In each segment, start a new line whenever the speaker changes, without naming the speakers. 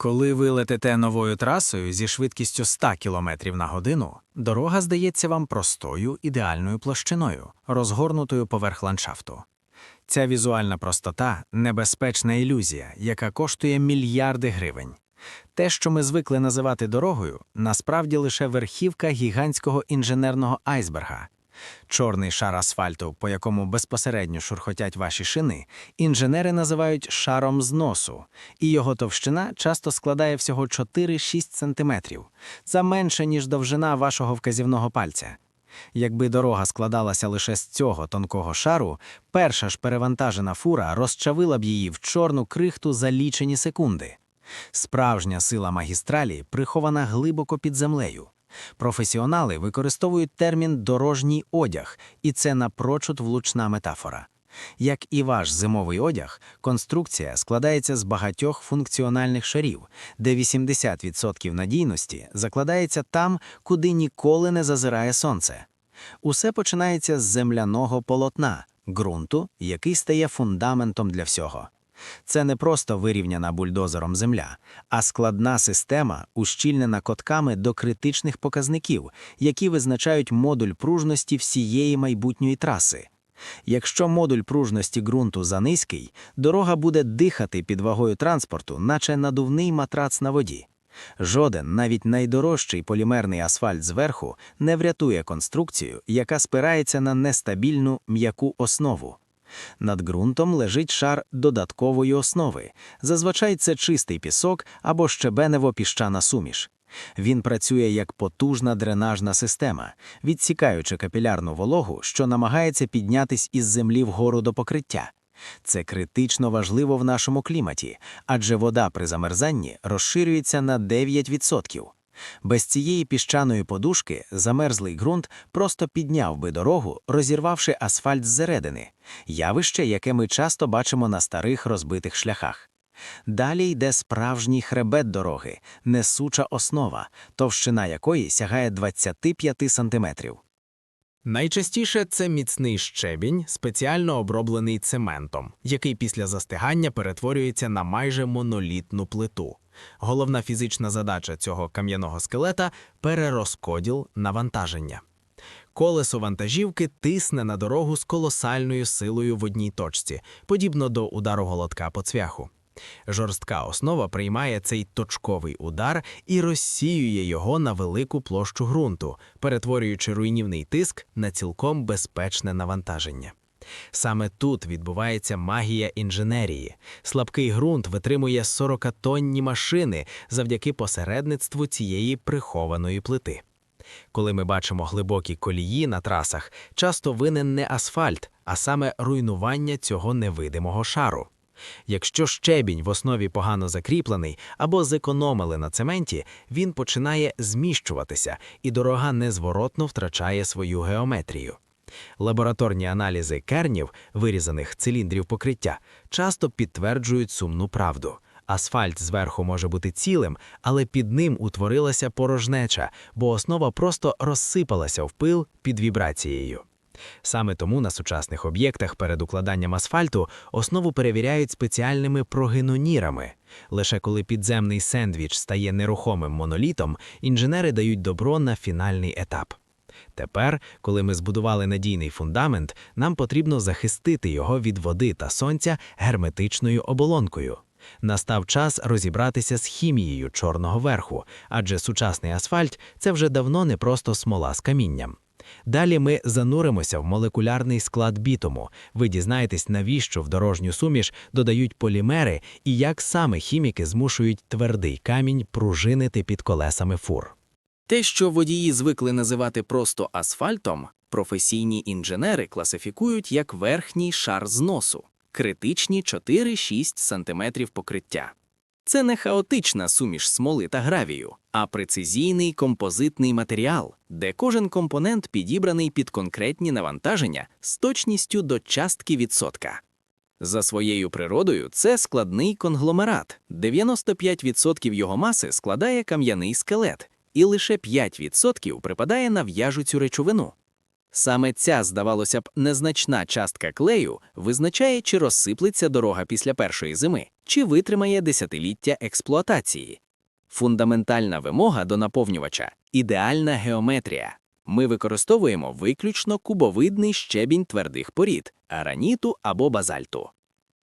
Коли ви летите новою трасою зі швидкістю 100 км на годину, дорога здається вам простою ідеальною площиною, розгорнутою поверх ландшафту. Ця візуальна простота небезпечна ілюзія, яка коштує мільярди гривень. Те, що ми звикли називати дорогою, насправді лише верхівка гігантського інженерного айсберга. Чорний шар асфальту, по якому безпосередньо шурхотять ваші шини, інженери називають шаром зносу, і його товщина часто складає всього 4-6 см. Це менше, ніж довжина вашого вказівного пальця. Якби дорога складалася лише з цього тонкого шару, перша ж перевантажена фура розчавила б її в чорну крихту за лічені секунди. Справжня сила магістралі прихована глибоко під землею. Професіонали використовують термін дорожній одяг, і це напрочуд влучна метафора. Як і ваш зимовий одяг, конструкція складається з багатьох функціональних шарів, де 80% надійності закладається там, куди ніколи не зазирає сонце. Усе починається з земляного полотна, ґрунту, який стає фундаментом для всього. Це не просто вирівняна бульдозером земля, а складна система, ущільнена котками до критичних показників, які визначають модуль пружності всієї майбутньої траси. Якщо модуль пружності ґрунту занизький, дорога буде дихати під вагою транспорту, наче надувний матрац на воді. Жоден, навіть найдорожчий полімерний асфальт зверху, не врятує конструкцію, яка спирається на нестабільну м'яку основу. Над ґрунтом лежить шар додаткової основи. Зазвичай це чистий пісок або щебенево-піщана суміш. Він працює як потужна дренажна система, відсікаючи капілярну вологу, що намагається піднятись із землі вгору до покриття. Це критично важливо в нашому кліматі, адже вода при замерзанні розширюється на 9%. Без цієї піщаної подушки замерзлий ґрунт просто підняв би дорогу, розірвавши асфальт зсередини, явище, яке ми часто бачимо на старих розбитих шляхах. Далі йде справжній хребет дороги, несуча основа, товщина якої сягає 25 сантиметрів.
Найчастіше це міцний щебінь, спеціально оброблений цементом, який після застигання перетворюється на майже монолітну плиту. Головна фізична задача цього кам'яного скелета перерозкоділ навантаження. Колесо вантажівки тисне на дорогу з колосальною силою в одній точці, подібно до удару голодка по цвяху. Жорстка основа приймає цей точковий удар і розсіює його на велику площу ґрунту, перетворюючи руйнівний тиск на цілком безпечне навантаження. Саме тут відбувається магія інженерії. Слабкий ґрунт витримує 40-тонні машини завдяки посередництву цієї прихованої плити. Коли ми бачимо глибокі колії на трасах, часто винен не асфальт, а саме руйнування цього невидимого шару. Якщо щебінь в основі погано закріплений або зекономили на цементі, він починає зміщуватися, і дорога незворотно втрачає свою геометрію. Лабораторні аналізи кернів, вирізаних циліндрів покриття, часто підтверджують сумну правду. Асфальт зверху може бути цілим, але під ним утворилася порожнеча, бо основа просто розсипалася в пил під вібрацією. Саме тому на сучасних об'єктах перед укладанням асфальту основу перевіряють спеціальними прогинонірами. Лише коли підземний сендвіч стає нерухомим монолітом, інженери дають добро на фінальний етап. Тепер, коли ми збудували надійний фундамент, нам потрібно захистити його від води та сонця герметичною оболонкою. Настав час розібратися з хімією чорного верху, адже сучасний асфальт це вже давно не просто смола з камінням. Далі ми зануримося в молекулярний склад бітуму. Ви дізнаєтесь, навіщо в дорожню суміш додають полімери і як саме хіміки змушують твердий камінь пружинити під колесами фур.
Те, що водії звикли називати просто асфальтом, професійні інженери класифікують як верхній шар зносу, критичні 4-6 см покриття. Це не хаотична суміш смоли та гравію, а прецизійний композитний матеріал, де кожен компонент підібраний під конкретні навантаження з точністю до частки відсотка. За своєю природою це складний конгломерат. 95% його маси складає кам'яний скелет, і лише 5% припадає на в'яжучу речовину. Саме ця, здавалося б, незначна частка клею визначає, чи розсиплеться дорога після першої зими, чи витримає десятиліття експлуатації. Фундаментальна вимога до наповнювача ідеальна геометрія. Ми використовуємо виключно кубовидний щебінь твердих порід, араніту або базальту.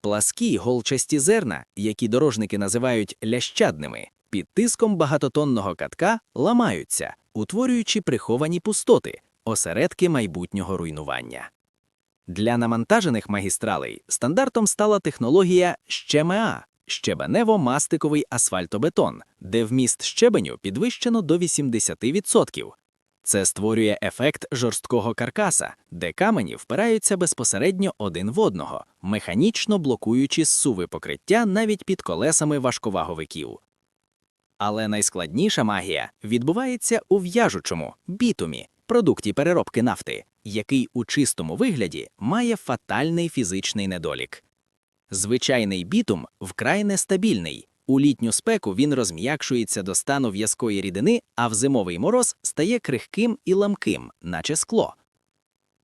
Пласкі голчасті зерна, які дорожники називають лящадними, під тиском багатотонного катка ламаються, утворюючи приховані пустоти, осередки майбутнього руйнування. Для намантажених магістралей стандартом стала технологія щемеа – щебенево-мастиковий асфальтобетон, де вміст щебеню підвищено до 80%. Це створює ефект жорсткого каркаса, де камені впираються безпосередньо один в одного, механічно блокуючи зсуви покриття навіть під колесами важковаговиків. Але найскладніша магія відбувається у в'яжучому бітумі, продукті переробки нафти, який у чистому вигляді має фатальний фізичний недолік. Звичайний бітум вкрай нестабільний. У літню спеку він розм'якшується до стану в'язкої рідини, а в зимовий мороз стає крихким і ламким, наче скло.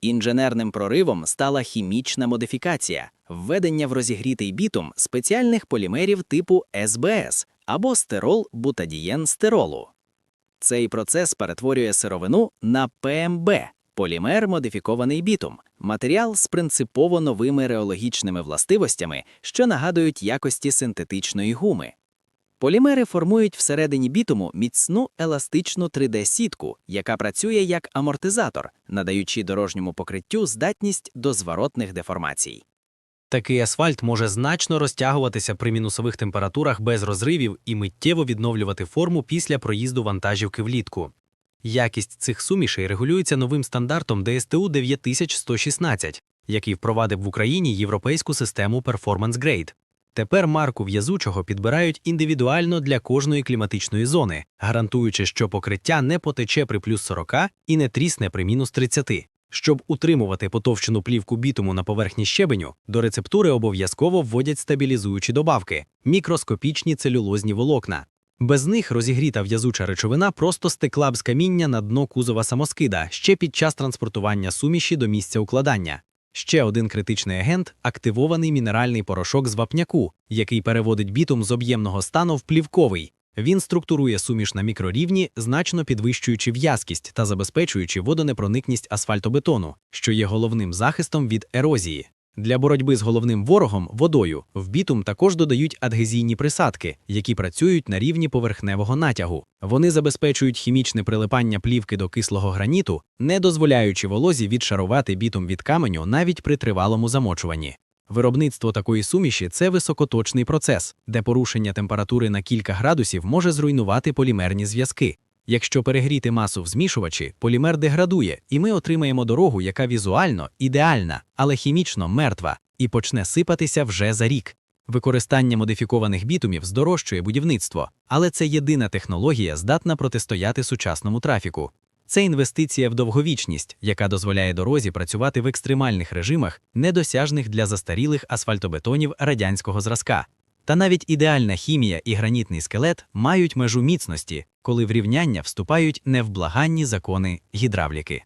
Інженерним проривом стала хімічна модифікація, введення в розігрітий бітум спеціальних полімерів типу СБС або стерол-бутадієн стеролу. Цей процес перетворює сировину на ПМБ – полімер модифікований бітум, матеріал з принципово новими реологічними властивостями, що нагадують якості синтетичної гуми. Полімери формують всередині бітуму міцну еластичну 3D-сітку, яка працює як амортизатор, надаючи дорожньому покриттю здатність до зворотних деформацій.
Такий асфальт може значно розтягуватися при мінусових температурах без розривів і миттєво відновлювати форму після проїзду вантажівки влітку. Якість цих сумішей регулюється новим стандартом ДСТУ 9116, який впровадив в Україні європейську систему Performance Grade. Тепер марку в'язучого підбирають індивідуально для кожної кліматичної зони, гарантуючи, що покриття не потече при плюс 40 і не трісне при мінус 30. Щоб утримувати потовщену плівку бітуму на поверхні щебеню, до рецептури обов'язково вводять стабілізуючі добавки мікроскопічні целюлозні волокна. Без них розігріта в'язуча речовина просто стекла б з каміння на дно кузова самоскида ще під час транспортування суміші до місця укладання. Ще один критичний агент активований мінеральний порошок з вапняку, який переводить бітум з об'ємного стану в плівковий. Він структурує суміш на мікрорівні, значно підвищуючи в'язкість та забезпечуючи водонепроникність асфальтобетону, що є головним захистом від ерозії. Для боротьби з головним ворогом водою в бітум також додають адгезійні присадки, які працюють на рівні поверхневого натягу. Вони забезпечують хімічне прилипання плівки до кислого граніту, не дозволяючи волозі відшарувати бітум від каменю навіть при тривалому замочуванні. Виробництво такої суміші це високоточний процес, де порушення температури на кілька градусів може зруйнувати полімерні зв'язки. Якщо перегріти масу в змішувачі, полімер деградує, і ми отримаємо дорогу, яка візуально ідеальна, але хімічно мертва, і почне сипатися вже за рік. Використання модифікованих бітумів здорожчує будівництво, але це єдина технологія, здатна протистояти сучасному трафіку. Це інвестиція в довговічність, яка дозволяє дорозі працювати в екстремальних режимах, недосяжних для застарілих асфальтобетонів радянського зразка. Та навіть ідеальна хімія і гранітний скелет мають межу міцності, коли в рівняння вступають невблаганні закони гідравліки.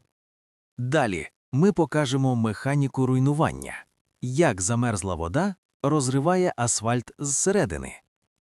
Далі ми покажемо механіку руйнування, як замерзла вода розриває асфальт зсередини,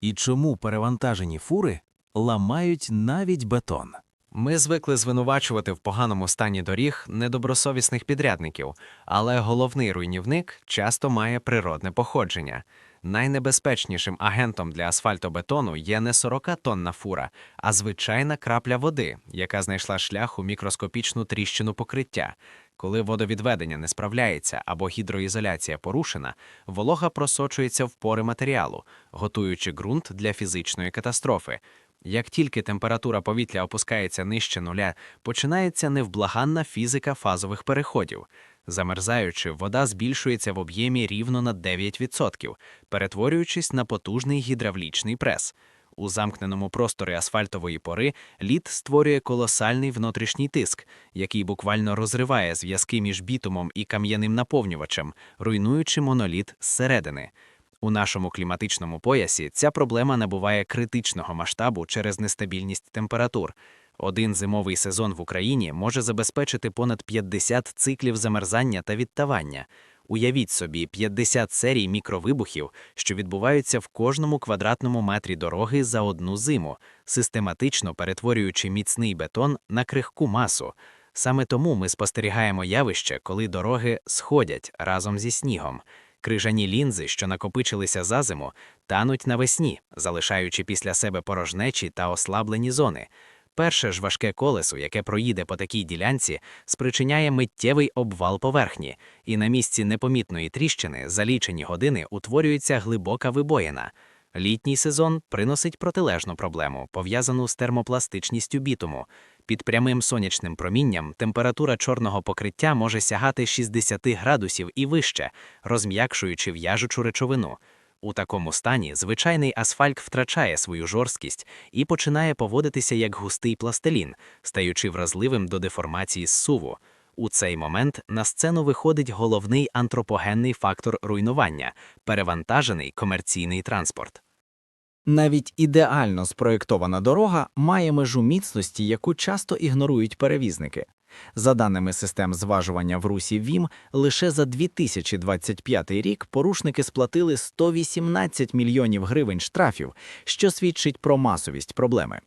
і чому перевантажені фури ламають навіть бетон.
Ми звикли звинувачувати в поганому стані доріг недобросовісних підрядників, але головний руйнівник часто має природне походження. Найнебезпечнішим агентом для асфальтобетону є не 40-тонна фура, а звичайна крапля води, яка знайшла шлях у мікроскопічну тріщину покриття. Коли водовідведення не справляється або гідроізоляція порушена, волога просочується в пори матеріалу, готуючи ґрунт для фізичної катастрофи. Як тільки температура повітря опускається нижче нуля, починається невблаганна фізика фазових переходів. Замерзаючи, вода збільшується в об'ємі рівно на 9%, перетворюючись на потужний гідравлічний прес. У замкненому просторі асфальтової пори лід створює колосальний внутрішній тиск, який буквально розриває зв'язки між бітумом і кам'яним наповнювачем, руйнуючи моноліт зсередини. У нашому кліматичному поясі ця проблема набуває критичного масштабу через нестабільність температур. Один зимовий сезон в Україні може забезпечити понад 50 циклів замерзання та відтавання. Уявіть собі 50 серій мікровибухів, що відбуваються в кожному квадратному метрі дороги за одну зиму, систематично перетворюючи міцний бетон на крихку масу. Саме тому ми спостерігаємо явище, коли дороги сходять разом зі снігом. Крижані лінзи, що накопичилися за зиму, тануть навесні, залишаючи після себе порожнечі та ослаблені зони. Перше ж важке колесо, яке проїде по такій ділянці, спричиняє миттєвий обвал поверхні, і на місці непомітної тріщини за лічені години утворюється глибока вибоїна. Літній сезон приносить протилежну проблему, пов'язану з термопластичністю бітуму. Під прямим сонячним промінням температура чорного покриття може сягати 60 градусів і вище, розм'якшуючи в'яжучу речовину. У такому стані звичайний асфальт втрачає свою жорсткість і починає поводитися як густий пластилін, стаючи вразливим до деформації зсуву. У цей момент на сцену виходить головний антропогенний фактор руйнування перевантажений комерційний транспорт.
Навіть ідеально спроєктована дорога має межу міцності, яку часто ігнорують перевізники. За даними систем зважування в Русі ВІМ, лише за 2025 рік порушники сплатили 118 мільйонів гривень штрафів, що свідчить про масовість проблеми.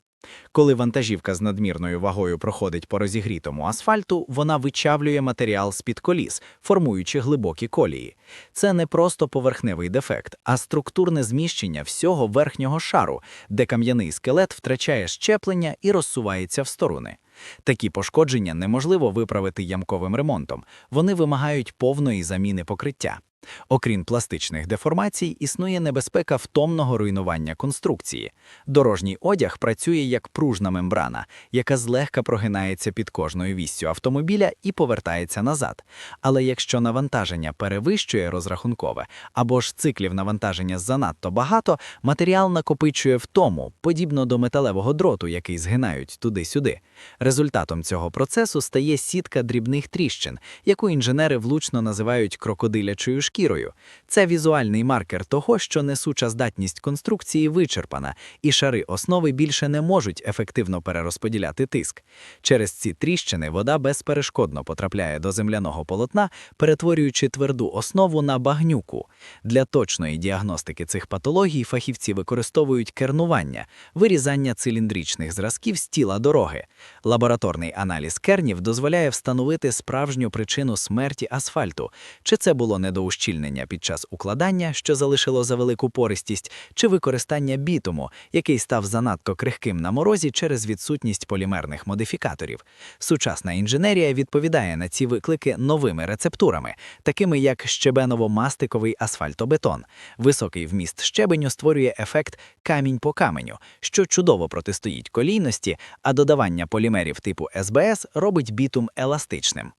Коли вантажівка з надмірною вагою проходить по розігрітому асфальту, вона вичавлює матеріал з-під коліс, формуючи глибокі колії. Це не просто поверхневий дефект, а структурне зміщення всього верхнього шару, де кам'яний скелет втрачає щеплення і розсувається в сторони. Такі пошкодження неможливо виправити ямковим ремонтом, вони вимагають повної заміни покриття. Окрім пластичних деформацій, існує небезпека втомного руйнування конструкції. Дорожній одяг працює як пружна мембрана, яка злегка прогинається під кожною віссю автомобіля і повертається назад. Але якщо навантаження перевищує розрахункове або ж циклів навантаження занадто багато, матеріал накопичує втому, подібно до металевого дроту, який згинають туди-сюди. Результатом цього процесу стає сітка дрібних тріщин, яку інженери влучно називають крокодилячою шкірою. Це візуальний маркер того, що несуча здатність конструкції вичерпана, і шари основи більше не можуть ефективно перерозподіляти тиск. Через ці тріщини вода безперешкодно потрапляє до земляного полотна, перетворюючи тверду основу на багнюку. Для точної діагностики цих патологій фахівці використовують кернування, вирізання циліндричних зразків з тіла дороги. Лабораторний аналіз кернів дозволяє встановити справжню причину смерті асфальту, чи це було недоущільнення під час укладання, що залишило за велику пористість, чи використання бітуму, який став занадто крихким на морозі через відсутність полімерних модифікаторів. Сучасна інженерія відповідає на ці виклики новими рецептурами, такими як щебеново-мастиковий асфальтобетон. Високий вміст щебеню створює ефект камінь по каменю, що чудово протистоїть колійності, а додавання полімерів типу СБС робить бітум еластичним.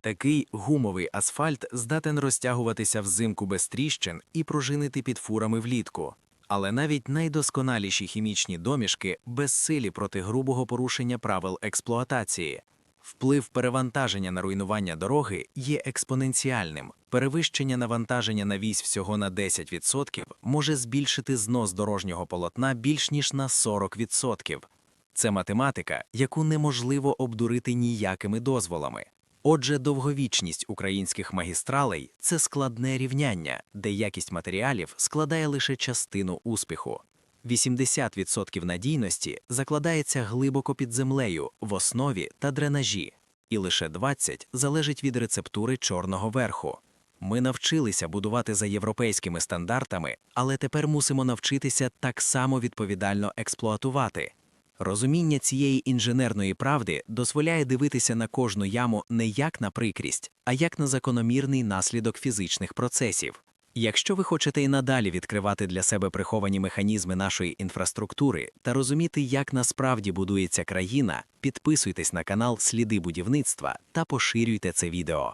Такий гумовий асфальт здатен розтягуватися взимку без тріщин і пружинити під фурами влітку. Але навіть найдосконаліші хімічні домішки безсилі проти грубого порушення правил експлуатації. Вплив перевантаження на руйнування дороги є експоненціальним. Перевищення навантаження на вісь всього на 10% може збільшити знос дорожнього полотна більш ніж на 40%. Це математика, яку неможливо обдурити ніякими дозволами. Отже, довговічність українських магістралей це складне рівняння, де якість матеріалів складає лише частину успіху. 80% надійності закладається глибоко під землею, в основі та дренажі, і лише 20% залежить від рецептури чорного верху. Ми навчилися будувати за європейськими стандартами, але тепер мусимо навчитися так само відповідально експлуатувати. Розуміння цієї інженерної правди дозволяє дивитися на кожну яму не як на прикрість, а як на закономірний наслідок фізичних процесів. Якщо ви хочете і надалі відкривати для себе приховані механізми нашої інфраструктури та розуміти, як насправді будується країна, підписуйтесь на канал Сліди будівництва та поширюйте це відео.